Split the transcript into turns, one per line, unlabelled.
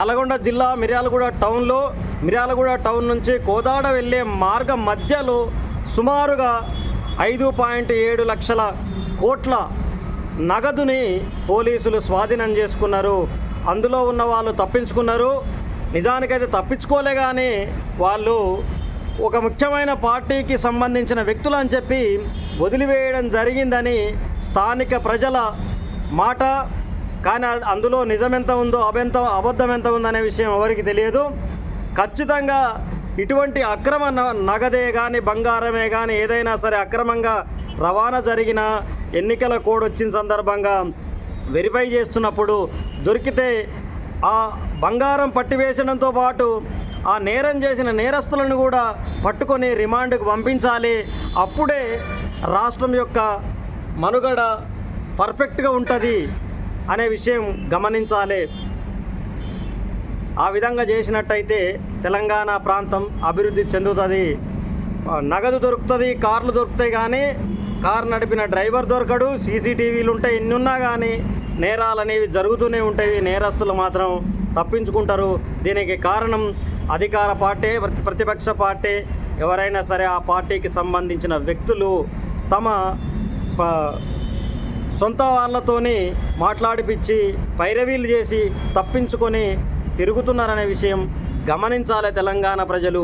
నల్గొండ జిల్లా మిర్యాలగూడ టౌన్లో మిర్యాలగూడ టౌన్ నుంచి కోదాడ వెళ్ళే మార్గం మధ్యలో సుమారుగా ఐదు పాయింట్ ఏడు లక్షల కోట్ల నగదుని పోలీసులు స్వాధీనం చేసుకున్నారు. అందులో ఉన్న వాళ్ళు తప్పించుకున్నారు. నిజానికైతే తప్పించుకోలే కానీ వాళ్ళు ఒక ముఖ్యమైన పార్టీకి సంబంధించిన వ్యక్తులు అని చెప్పి వదిలివేయడం జరిగిందని స్థానిక ప్రజల మాట కానీ అందులో అందులో నిజమెంత ఉందో అబెంత అబద్ధం ఎంత ఉందనే విషయం ఎవరికి తెలియదు. ఖచ్చితంగా ఇటువంటి అక్రమ న- నగదే కానీ బంగారమే కానీ ఏదైనా సరే అక్రమంగా రవాణా జరిగిన ఎన్నికల కోడ్ వచ్చిన సందర్భంగా వెరిఫై చేస్తున్నప్పుడు దొరికితే ఆ బంగారం పట్టివేసడంతో పాటు ఆ నేరం చేసిన నేరస్తులను కూడా పట్టుకొని రిమాండ్కు పంపించాలి. అప్పుడే రాష్ట్రం యొక్క మనుగడ పర్ఫెక్ట్గా ఉంటుంది. అనే విషయం గమనించాలి. ఆ విధంగా చేసినట్టయితే తెలంగాణ ప్రాంతం అభివృద్ధి చెందుతుంది. నగదు దొరుకుతుంది కార్లు దొరుకుతాయి కానీ కారు నడిపిన డ్రైవర్ దొరకడు సీసీటీవీలు ఉంటాయి ఎన్ని ఉన్నా కానీ నేరాలు అనేవి జరుగుతూనే ఉంటాయి. నేరస్తులు మాత్రం తప్పించుకుంటారు. దీనికి కారణం అధికార పార్టీ ప్రతి- ప్రతిపక్ష పార్టీ ఎవరైనా సరే ఆ పార్టీకి సంబంధించిన వ్యక్తులు తమ ప- సొంత వాళ్ళతోని మాట్లాడిపించి పైరవీలు చేసి తప్పించుకొని తిరుగుతున్నారనే విషయం గమనించాలి తెలంగాణ ప్రజలు.